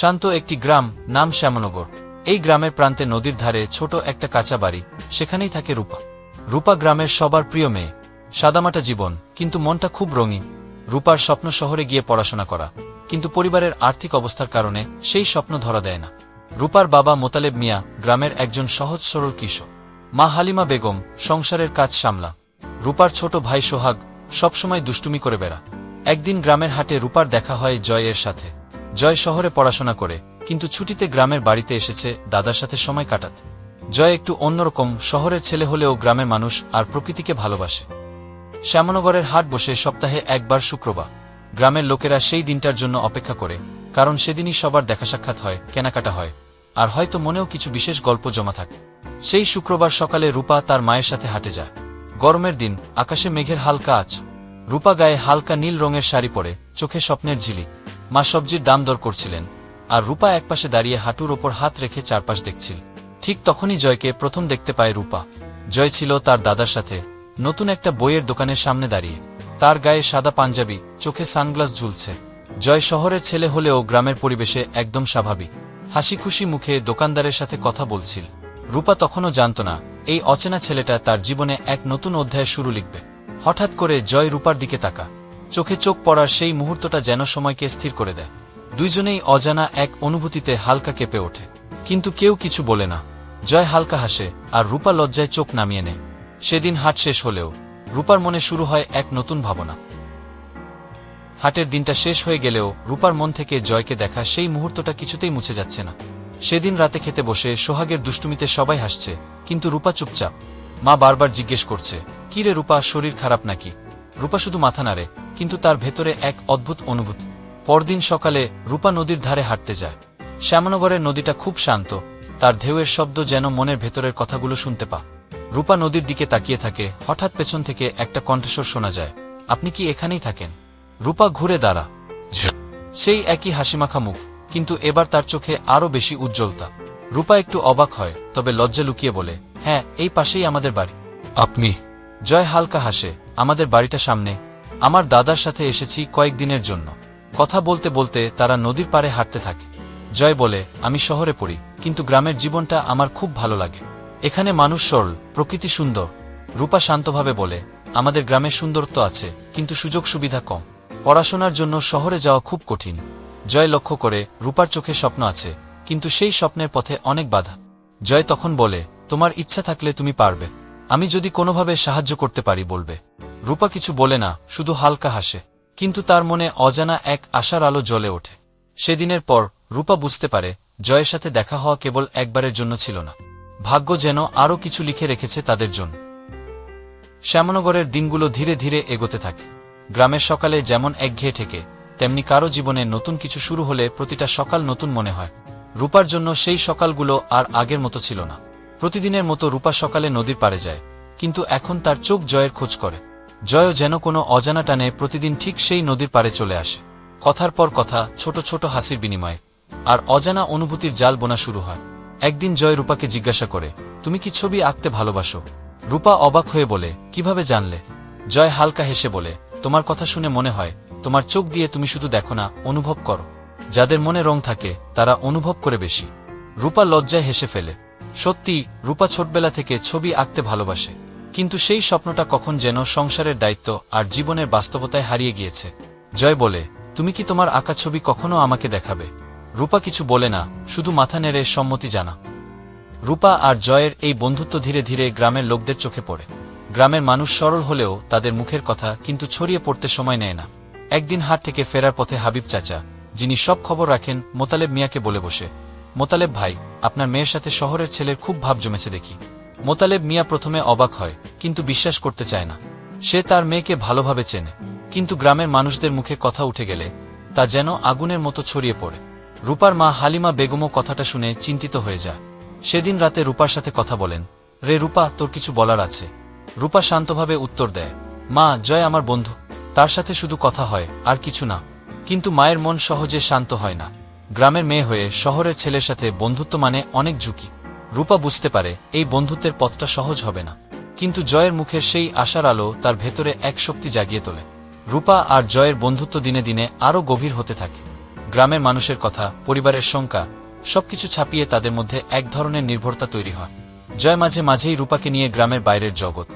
শান্ত একটি গ্রাম, নাম শ্যামনগর। এই গ্রামের প্রান্তে নদীর ধারে ছোট একটা কাঁচা বাড়ি, সেখানেই থাকে রূপা। রূপা গ্রামের সবার প্রিয় মেয়ে। সাদামাটা জীবন, কিন্তু মনটা খুব রঙিন। রূপার স্বপ্ন শহরে গিয়ে পড়াশোনা করা। কিন্তু পরিবারের আর্থিক অবস্থার কারণে সেই স্বপ্ন ধরা দেয় না। রূপার বাবা মোতালেব মিয়া গ্রামের একজন সহজ সরল কিশোর মা হালিমা বেগম সংসারের কাজ সামলা। রূপার ছোট ভাই সোহাগ সবসময় দুষ্টুমি করে বেড়া। একদিন গ্রামের হাটে রূপার দেখা হয় জয়ের সাথে। জয় শহরে পড়াশোনা করে, কিন্তু ছুটিতে গ্রামের বাড়িতে এসেছে দাদার সাথে সময় কাটাতে। জয় একটু অন্যরকম, শহরের ছেলে হলেও গ্রামের মানুষ আর প্রকৃতিকে ভালোবাসে। শ্যামনগরের হাট বসে সপ্তাহে একবার শুক্রবার। গ্রামের লোকেরা সেই দিনটার জন্য অপেক্ষা করে, কারণ সেদিনই সবার দেখা সাক্ষাৎ হয়, কেনাকাটা হয়, আর হয়তো মনেও কিছু বিশেষ গল্প জমা থাকে। সেই শুক্রবার সকালে রূপা তার মায়ের সাথে হাটে যায়। গরমের দিন, আকাশে মেঘের হালকা আছ রূপা গায়ে হালকা নীল রঙের শাড়ি পরে, চোখে স্বপ্নের ঝিলি। মা সবজির দাম দর করছিলেন, আর রূপা একপাশে দাঁড়িয়ে হাঁটুর ওপর হাত রেখে চারপাশ দেখছিল। ঠিক তখনই জয়কে প্রথম দেখতে পায় রূপা। জয় ছিল তার দাদার সাথে, নতুন একটা বইয়ের দোকানের সামনে দাঁড়িয়ে। তার গায়ে সাদা পাঞ্জাবি, চোখে সানগ্লাস ঝুলছে। জয় শহরের ছেলে হলেও গ্রামের পরিবেশে একদম স্বাভাবিক। হাসি খুশি মুখে দোকানদারের সাথে কথা বলছিল। রূপা তখনও জানত না, এই অচেনা ছেলেটা তার জীবনে এক নতুন অধ্যায় শুরু লিখবে। হঠাৎ করে জয় রূপার দিকে তাকা। চোখে চোখ পড়ার সেই মুহূর্তটা যেন সময়কে স্থির করে দেয়। দুইজনেই অজানা এক অনুভূতিতে হালকা কেঁপে ওঠে। কিন্তু কেউ কিছু বলে না। জয় হালকা হাসে আর রূপা লজ্জায় চোখ নামিয়ে নেয়। সেদিন হাট শেষ হলেও রূপার মনে শুরু হয় এক নতুন ভাবনা। হাটের দিনটা শেষ হয়ে গেলেও রূপার মন থেকে জয়কে দেখা সেই মুহূর্তটা কিছুতেই মুছে যাচ্ছে না। সেদিন রাতে খেতে বসে সোহাগের দুষ্টুমিতে সবাই হাসছে, কিন্তু রূপা চুপচাপ। মা বারবার জিজ্ঞেস করছে, কি রে রূপা, শরীর খারাপ নাকি? রূপা শুধু মাথা নাড়ে কিন্তু তার ভেতরে এক অদ্ভুত অনুভূতি। পরদিন সকালে রূপা নদীর ধারে হাঁটতে যায়। শ্যামনগরের নদীটা খুব শান্ত তার ঢেউয়ের শব্দ যেন মনের ভেতরের কথাগুলো শুনতে পা রূপা নদীর দিকে তাকিয়ে থাকে হঠাৎ পেছন থেকে একটা কণ্ঠস্বর শোনা যায় আপনি কি এখানেই থাকেন? রূপা ঘুরে দাঁড়া। সেই একই হাসিমাখা মুখ কিন্তু এবার তার চোখে আরও বেশি উজ্জ্বলতা। রূপা একটু অবাক হয় তবে লজ্জা লুকিয়ে বলে হ্যাঁ এই পাশেই আমাদের বাড়ি। আপনি জয় হালকা হাসে, আমাদের বাড়িটা সামনে। আমার দাদার সাথে এসেছি কয়েকদিনের জন্য। কথা বলতে বলতে তারা নদীর পাড়ে হাঁটতে থাকে। জয় বলে, আমি শহরে পড়ি, কিন্তু গ্রামের জীবনটা আমার খুব ভালো লাগে। এখানে মানুষ সরল, প্রকৃতি সুন্দর। রূপা শান্তভাবে বলে, আমাদের গ্রামে সুন্দরত্ব আছে, কিন্তু সুযোগ সুবিধা কম। পড়াশোনার জন্য শহরে যাওয়া খুব কঠিন। জয় লক্ষ্য করে, রূপার চোখে স্বপ্ন আছে, কিন্তু সেই স্বপ্নের পথে অনেক বাধা। জয় তখন বলে, তোমার ইচ্ছা থাকলে তুমি পারবে। আমি যদি কোনোভাবে সাহায্য করতে পারি, বলবে। রূপা কিছু বলে না, শুধু হালকা হাসে। কিন্তু তার মনে অজানা এক আশার আলো জ্বলে ওঠে। সেদিনের পর রূপা বুঝতে পারে, জয়ের সাথে দেখা হওয়া কেবল একবারের জন্য ছিল না। ভাগ্য যেন আরও কিছু লিখে রেখেছে তাদের জন্য। শ্যামনগরের দিনগুলো ধীরে ধীরে এগোতে থাকে। গ্রামের সকালে যেমন একঘেয়ে ঠেকে, তেমনি কারও জীবনে নতুন কিছু শুরু হলে প্রতিটা সকাল নতুন মনে হয়। রূপার জন্য সেই সকালগুলো আর আগের মতো ছিল না। প্রতিদিনের মতো রূপা সকালে নদীর পাড়ে যায়, কিন্তু এখন তার চোখ জয়ের খোঁজ করে। জয় যেন কোনো অজানা টানে প্রতিদিন ঠিক সেই নদীর পাড়ে চলে আসে। কথার পর কথা, ছোট ছোট হাসির বিনিময়ে। আর অজানা অনুভূতির জাল বোনা শুরু হয়। একদিন জয় রূপাকে জিজ্ঞাসা করে, তুমি কি ছবি আঁকতে ভালোবাসো? রূপা অবাক হয়ে বলে, কীভাবে জানলে? জয় হালকা হেসে বলে, তোমার কথা শুনে মনে হয়, তোমার চোখ দিয়ে তুমি শুধু দেখো না, অনুভব করো। যাদের মনে রং থাকে, তারা অনুভব করে বেশি। রূপা লজ্জায় হেসে ফেলে সত্যি, রূপা ছোটবেলা থেকে ছবি আঁকতে ভালোবাসে। কিন্তু সেই স্বপ্নটা কখন যেন সংসারের দায়িত্ব আর জীবনের বাস্তবতায় হারিয়ে গিয়েছে। জয় বলে, তুমি কি তোমার আঁকা ছবি কখনো আমাকে দেখাবে? রূপা কিছু বলে না, শুধু মাথা নেড়ে সম্মতি জানা। রূপা আর জয়ের এই বন্ধুত্ব ধীরে ধীরে গ্রামের লোকদের চোখে পড়ে। গ্রামের মানুষ সরল হলেও তাদের মুখের কথা কিন্তু ছড়িয়ে পড়তে সময় নেয় না। একদিন হাট থেকে ফেরার পথে হাবিব চাচা, যিনি সব খবর রাখেন, মোতালেব মিয়াকে বলে বসে, মোতালেব ভাই আপনার মেয়ের সাথে শহরের ছেলের খুব ভাব জমেছে দেখি। মোতালেব মিয়া প্রথমে অবাক হয়, কিন্তু বিশ্বাস করতে চায় না। সে তার মেয়েকে ভালোভাবে চেনে, কিন্তু গ্রামের মানুষদের মুখে কথা উঠে গেলে তা যেন আগুনের মতো ছড়িয়ে পড়ে। রূপার মা হালিমা বেগমও কথাটা শুনে চিন্তিত হয়ে যায়। সেদিন রাতে রূপার সাথে কথা বলেন, রে রূপা, তোর কিছু বলার আছে। রূপা শান্তভাবে উত্তর দেয়, মা, জয় আমার বন্ধু। তার সাথে শুধু কথা হয়, আর কিছু না, কিন্তু মায়ের মন সহজে শান্ত হয় না। গ্রামের মেয়ে হয়ে শহরের ছেলের সাথে বন্ধুত্ব মানে অনেক ঝুঁকি। রূপা বুঝতে পারে এই বন্ধুত্বের পথটা সহজ হবে না। কিন্তু জয়ের মুখের সেই আশার আলো তার ভেতরে এক শক্তি জাগিয়ে তোলে। রূপা আর জয়ের বন্ধুত্ব দিনে দিনে আরও গভীর হতে থাকে। গ্রামের মানুষের কথা, পরিবারের শঙ্কা, সবকিছু ছাপিয়ে তাদের মধ্যে এক ধরনের নির্ভরতা তৈরি হয়। জয় মাঝে মাঝেই রূপাকে নিয়ে গ্রামের বাইরের জগৎ,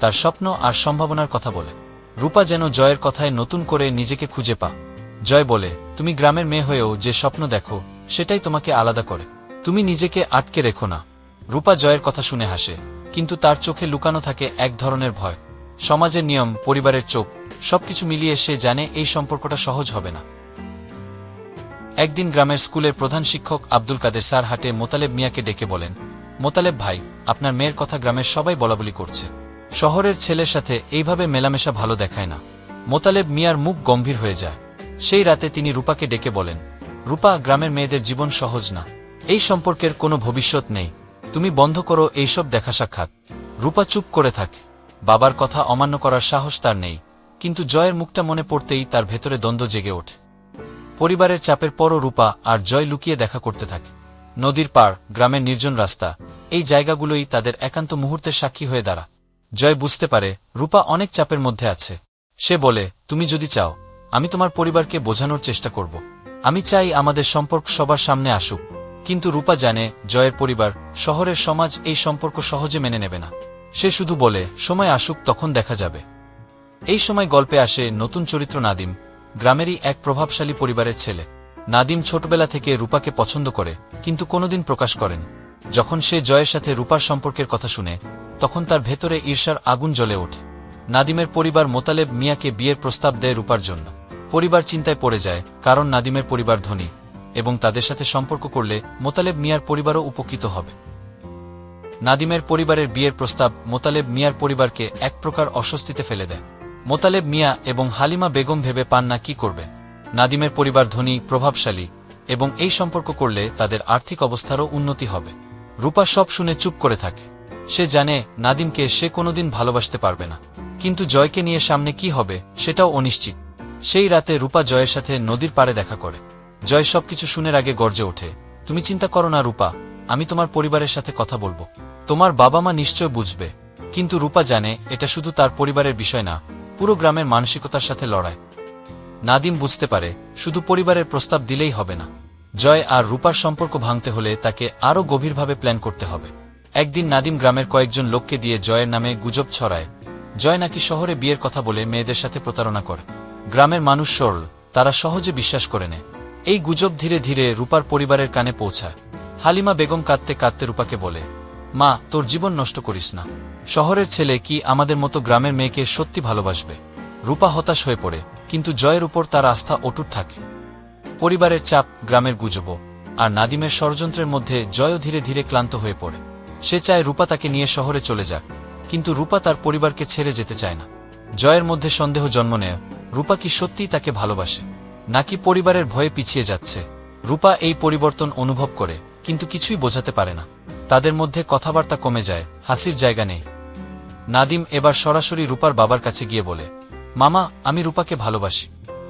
তার স্বপ্ন আর সম্ভাবনার কথা বলে। রূপা যেন জয়ের কথায় নতুন করে নিজেকে খুঁজে পা জয় বলে, তুমি গ্রামের মেয়ে হয়েও যে স্বপ্ন দেখো, সেটাই তোমাকে আলাদা করে। তুমি নিজেকে আটকে রেখো না। রূপা জয়ের কথা শুনে হাসে, কিন্তু তার চোখে লুকানো থাকে এক ধরনের ভয়। সমাজের নিয়ম, পরিবারের চোখ, সবকিছু মিলিয়ে সে জানে এই সম্পর্কটা সহজ হবে না। একদিন গ্রামের স্কুলের প্রধান শিক্ষক আব্দুল কাদের স্যার হাটে মোতালেব মিয়াকে ডেকে বলেন, মোতালেব ভাই, আপনার মেয়ের কথা গ্রামের সবাই বলাবলি করছে। শহরের ছেলের সাথে এইভাবে মেলামেশা ভালো দেখায় না। মোতালেব মিয়ার মুখ গম্ভীর হয়ে যায়। সেই রাতে তিনি রূপাকে ডেকে বলেন, রূপা, গ্রামের মেয়েদের জীবন সহজ না। এই সম্পর্কের কোনো ভবিষ্যৎ নেই। তুমি বন্ধ করো এইসব দেখা সাক্ষাৎ। রূপা চুপ করে থাকে। বাবার কথা অমান্য করার সাহস তার নেই। কিন্তু জয়ের মুখটা মনে পড়তেই তার ভেতরে দ্বন্দ্ব জেগে ওঠে। পরিবারের চাপের পরও রূপা আর জয় লুকিয়ে দেখা করতে থাকে। নদীর পাড়, গ্রামের নির্জন রাস্তা, এই জায়গাগুলোই তাদের একান্ত মুহূর্তের সাক্ষী হয়ে দাঁড়া। জয় বুঝতে পারে, রূপা অনেক চাপের মধ্যে আছে। সে বলে, তুমি যদি চাও আমি তোমার পরিবারকে বোঝানোর চেষ্টা করব। আমি চাই আমাদের সম্পর্ক সবার সামনে আসুক। কিন্তু রূপা জানে, জয়ের পরিবার, শহরের সমাজ এই সম্পর্ক সহজে মেনে নেবে না। সে শুধু বলে, সময় আসুক, তখন দেখা যাবে। এই সময় গল্পে আসে নতুন চরিত্র নাদিম, গ্রামেরই এক প্রভাবশালী পরিবারের ছেলে। নাদিম ছোটবেলা থেকে রূপাকে পছন্দ করে, কিন্তু কোনোদিন প্রকাশ করেন। যখন সে জয়ের সাথে রূপার সম্পর্কের কথা শুনে, তখন তার ভেতরে ঈর্ষার আগুন জ্বলে ওঠে। নাদিমের পরিবার মোতালেব মিয়াকে বিয়ের প্রস্তাব দেয় রূপার জন্য। পরিবার চিন্তায় পড়ে যায়, কারণ নাদিমের পরিবার ধনী, এবং তাদের সাথে সম্পর্ক করলে মোতালেব মিয়ার পরিবারও উপকৃত হবে। নাদিমের পরিবারের বিয়ের প্রস্তাব মোতালেব মিয়ার পরিবারকে এক প্রকার অস্বস্তিতে ফেলে দেয়। মোতালেব মিয়া এবং হালিমা বেগম ভেবে পান না কি করবে। নাদিমের পরিবার ধনী, প্রভাবশালী, এবং এই সম্পর্ক করলে তাদের আর্থিক অবস্থারও উন্নতি হবে। রূপা সব শুনে চুপ করে থাকে। সে জানে নাদিমকে সে কোনোদিন ভালোবাসতে পারবে না। কিন্তু জয়কে নিয়ে সামনে কি হবে, সেটাও অনিশ্চিত। সেই রাতে রূপা জয়ের সাথে নদীর পাড়ে দেখা করে। জয় সবকিছু শুনের আগে গর্জে ওঠে। তুমি চিন্তা করো না, রূপা। আমি তোমার পরিবারের সাথে কথা বলব। তোমার বাবা মা নিশ্চয় বুঝবে। কিন্তু রূপা জানে, এটা শুধু তার পরিবারের বিষয় না, পুরো গ্রামের মানসিকতার সাথে লড়াই। নাদিম বুঝতে পারে, শুধু পরিবারের প্রস্তাব দিলেই হবে না। জয় আর রূপার সম্পর্ক ভাঙতে হলে তাকে আরও গভীরভাবে প্ল্যান করতে হবে। একদিন নাদিম গ্রামের কয়েকজন লোককে দিয়ে জয়ের নামে গুজব ছড়ায়। জয় নাকি শহরে বিয়ের কথা বলে মেয়েদের সাথে প্রতারণা করে। গ্রামের মানুষ সরল তারা সহজে বিশ্বাস করে নেয়। এই গুজব ধীরে ধীরে রূপার পরিবারের কানে পৌঁছায়। হালিমা বেগম কাঁদতে কাঁদতে রূপাকে বলে, মা, তোর জীবন নষ্ট করিস না। শহরের ছেলে কি আমাদের মতো গ্রামের মেয়েকে সত্যি ভালোবাসবে? রূপা হতাশ হয়ে পড়ে, কিন্তু জয়ের উপর তার আস্থা অটুট থাকে। পরিবারের চাপ গ্রামের গুজব আর নাদিমের ষড়যন্ত্রের মধ্যে জয়ও ধীরে ধীরে ক্লান্ত হয়ে পড়ে। সে চায় রূপা তাকে নিয়ে শহরে চলে যাক, কিন্তু রূপা তার পরিবারকে ছেড়ে যেতে চায় না। জয়ের মধ্যে সন্দেহ জন্ম নেয় রূপা কি সত্যিই তাকে ভালোবাসে, নাকি পরিবারের ভয়ে পিছিয়ে যাচ্ছে? রূপা এই পরিবর্তন অনুভব করে, কিন্তু কিছুই বোঝাতে পারে না। তাদের মধ্যে কথাবার্তা কমে যায়, হাসির জায়গা নেই। নাদিম এবার সরাসরি রূপার বাবার কাছে গিয়ে বলে, মামা, আমি রূপাকে ভালোবাসি।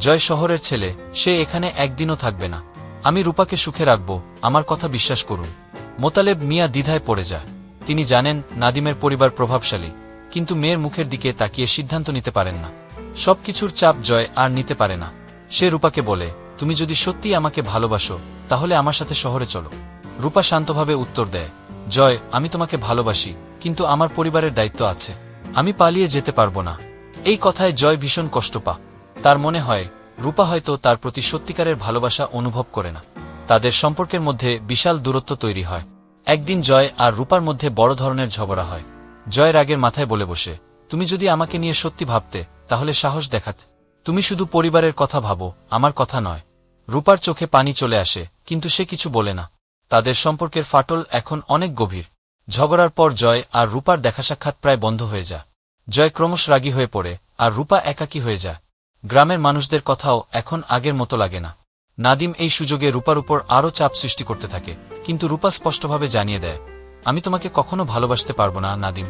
জয় শহরের ছেলে, সে এখানে একদিনও থাকবে না। আমি রূপাকে সুখে রাখব, আমার কথা বিশ্বাস করুন। মোতালেব মিয়া দ্বিধায় পড়ে যায়। তিনি জানেন, নাদিমের পরিবার প্রভাবশালী, কিন্তু মেয়ের মুখের দিকে তাকিয়ে সিদ্ধান্ত নিতে পারেন না। সবকিছুর চাপ জয় আর নিতে পারে না। সে রূপাকে বলে, তুমি যদি সত্যি আমাকে ভালোবাসো, তাহলে আমার সাথে শহরে চলো। রূপা শান্তভাবে উত্তর দেয়, জয়, আমি তোমাকে ভালোবাসি, কিন্তু আমার পরিবারের দায়িত্ব আছে। আমি পালিয়ে যেতে পারব না। এই কথায় জয় ভীষণ কষ্ট পা। তার মনে হয়, রূপা হয়তো তার প্রতি সত্যিকারের ভালোবাসা অনুভব করে না। তাদের সম্পর্কের মধ্যে বিশাল দূরত্ব তৈরি হয়। একদিন জয় আর রূপার মধ্যে বড় ধরনের ঝগড়া হয়। জয় রাগের মাথায় বলে বসে, তুমি যদি আমাকে নিয়ে সত্যি ভাবতে তাহলে সাহস দেখাত। তুমি শুধু পরিবারের কথা ভাবো, আমার কথা নয়। রূপার চোখে পানি চলে আসে, কিন্তু সে কিছু বলে না। তাদের সম্পর্কের ফাটল এখন অনেক গভীর। ঝগড়ার পর জয় আর রূপার দেখা সাক্ষাৎ প্রায় বন্ধ হয়ে যায়। জয় ক্রমশ রাগী হয়ে পড়ে, আর রূপা একাকী হয়ে যায়। গ্রামের মানুষদের কথাও এখন আগের মতো লাগে না। নাদিম এই সুযোগে রূপার উপর আরও চাপ সৃষ্টি করতে থাকে, কিন্তু রূপা স্পষ্টভাবে জানিয়ে দেয়, আমি তোমাকে কখনো ভালোবাসতে পারব না, নাদিম।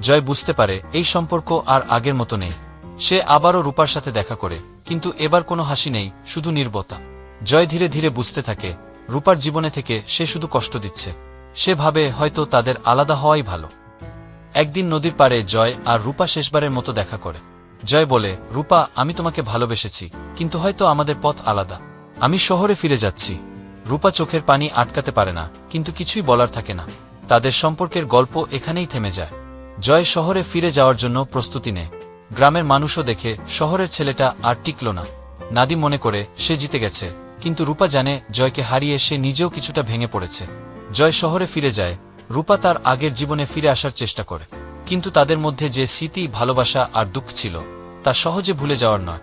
জয় বুঝতে পারে, এই সম্পর্ক আর আগের মতো নেই। সে আবারও রূপার সাথে দেখা করে, কিন্তু এবার কোনো হাসি নেই, শুধু নির্বতা। জয় ধীরে ধীরে বুঝতে থাকে, রূপার জীবনে থেকে সে শুধু কষ্ট দিচ্ছে। সে ভাবে হয়তো তাদের আলাদা হওয়াই ভালো। একদিন নদীর পাড়ে জয় আর রূপা শেষবারের মতো দেখা করে। জয় বলে, রূপা, আমি তোমাকে ভালোবেসেছি, কিন্তু হয়তো আমাদের পথ আলাদা। আমি শহরে ফিরে যাচ্ছি। রূপা চোখের পানি আটকাতে পারে না, কিন্তু কিছুই বলার থাকে না। তাদের সম্পর্কের গল্প এখানেই থেমে যায়। জয় শহরে ফিরে যাওয়ার জন্য প্রস্তুতি নেয়। গ্রামের মানুষও দেখে শহরের ছেলেটা আর টিকল না। নাদি মনে করে সে জিতে গেছে, কিন্তু রূপা জানে জয়কে হারিয়ে সে নিজেও কিছুটা ভেঙে পড়েছে। জয় শহরে ফিরে যায়, রূপা তার আগের জীবনে ফিরে আসার চেষ্টা করে। কিন্তু তাদের মধ্যে যে স্মৃতি, ভালোবাসা আর দুঃখ ছিল, তা সহজে ভুলে যাওয়ার নয়।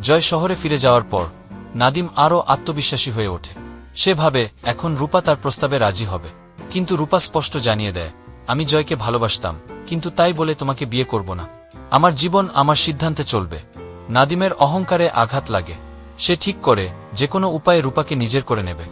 জয় শহরে ফিরে যাওয়ার পর, নাদিম আরও আত্মবিশ্বাসী হয়ে ওঠে। সে ভাবে, এখন রূপা তার প্রস্তাবে রাজি হবে। কিন্তু রূপা স্পষ্ট জানিয়ে দেয়, আমি জয়কে ভালোবাসতাম, কিন্তু তাই বলে তোমাকে বিয়ে করব না। আমার জীবন আমার সিদ্ধান্তে চলবে। নাদিমের অহংকারে আঘাত লাগে। সে ঠিক করে যে কোনো উপায়ে রূপাকে নিজের করে নেবে।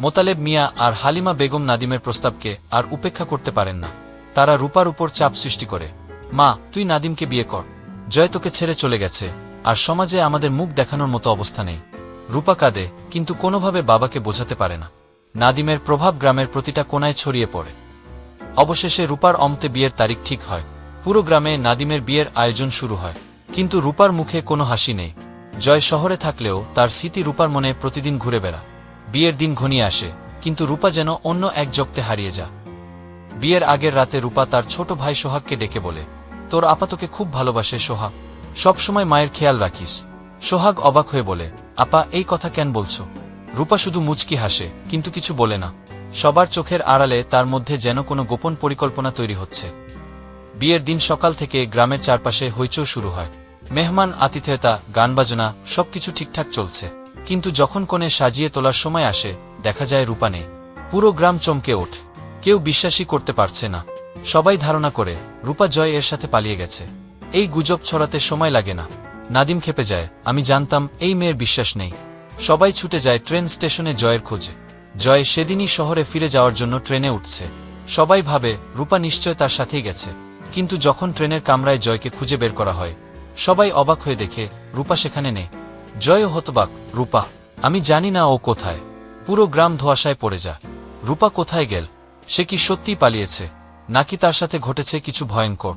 মোতালেব মিয়া আর হালিমা বেগম নাদিমের প্রস্তাবকে আর উপেক্ষা করতে পারেন না। তারা রূপার উপর চাপ সৃষ্টি করে। মা, তুই নাদিমকে বিয়ে কর। জয় তোকে ছেড়ে চলে গেছে। আর সমাজে আমাদের মুখ দেখানোর মতো অবস্থা নেই রূপা কাঁদে, কিন্তু কোনোভাবে বাবাকে বোঝাতে পারে না। নাদিমের প্রভাব গ্রামের প্রতিটা কোনায় ছড়িয়ে পড়ে। অবশেষে রূপার অমতে বিয়ের তারিখ ঠিক হয়। পুরো গ্রামে নাদিমের বিয়ের আয়োজন শুরু হয়। কিন্তু রূপার মুখে কোনো হাসি নেই। জয় শহরে থাকলেও তার স্মৃতি রূপার মনে প্রতিদিন ঘুরে বেড়া বিয়ের দিন ঘনিয়ে আসে, কিন্তু রূপা যেন অন্য এক জগতে হারিয়ে যা বিয়ের আগের রাতে রূপা তার ছোট ভাই সোহাগকে ডেকে বলে, তোর আপা তোকে খুব ভালোবাসে সোহাগ। সবসময় মায়ের খেয়াল রাখিস। সোহাগ অবাক হয়ে বলে, আপা, এই কথা কেন বলছো? রূপা শুধু মুচকি হাসে, কিন্তু কিছু বলে না। সবার চোখের আড়ালে তার মধ্যে যেন কোনো গোপন পরিকল্পনা তৈরি হচ্ছে। বিয়ের দিন সকাল থেকে গ্রামের চারপাশে হইচই শুরু হয়। মেহমান, আতিথেয়তা গান বাজনা সবকিছু ঠিকঠাক চলছে। কিন্তু যখন কোণে সাজিয়ে তোলার সময় আসে, দেখা যায় রূপা নেই। পুরো গ্রাম চমকে ওঠ। কেউ বিশ্বাসই করতে পারছে না। সবাই ধারণা করে, রূপা জয় এর সাথে পালিয়ে গেছে। এই গুজব ছড়াতে সময় লাগে না। নাদিম খেপে যায়, আমি জানতাম, এই মেয়ের বিশ্বাস নেই। সবাই ছুটে যায় ট্রেন স্টেশনে জয়ের খোঁজে। জয় সেদিনই শহরে ফিরে যাওয়ার জন্য ট্রেনে উঠছে। সবাই ভাবে, রূপা নিশ্চয় তার সাথেই গেছে। কিন্তু যখন ট্রেনের কামরায় জয়কে খুঁজে বের করা হয়, সবাই অবাক হয়ে দেখে, রূপা সেখানে নেই। জয়ও হতবাক, রূপা, আমি জানি না ও কোথায়। পুরো গ্রাম ধোয়াশায় পড়ে যা। রূপা কোথায় গেল? সে কি সত্যি পালিয়েছে? নাকি তার সাথে ঘটেছে কিছু ভয়ঙ্কর?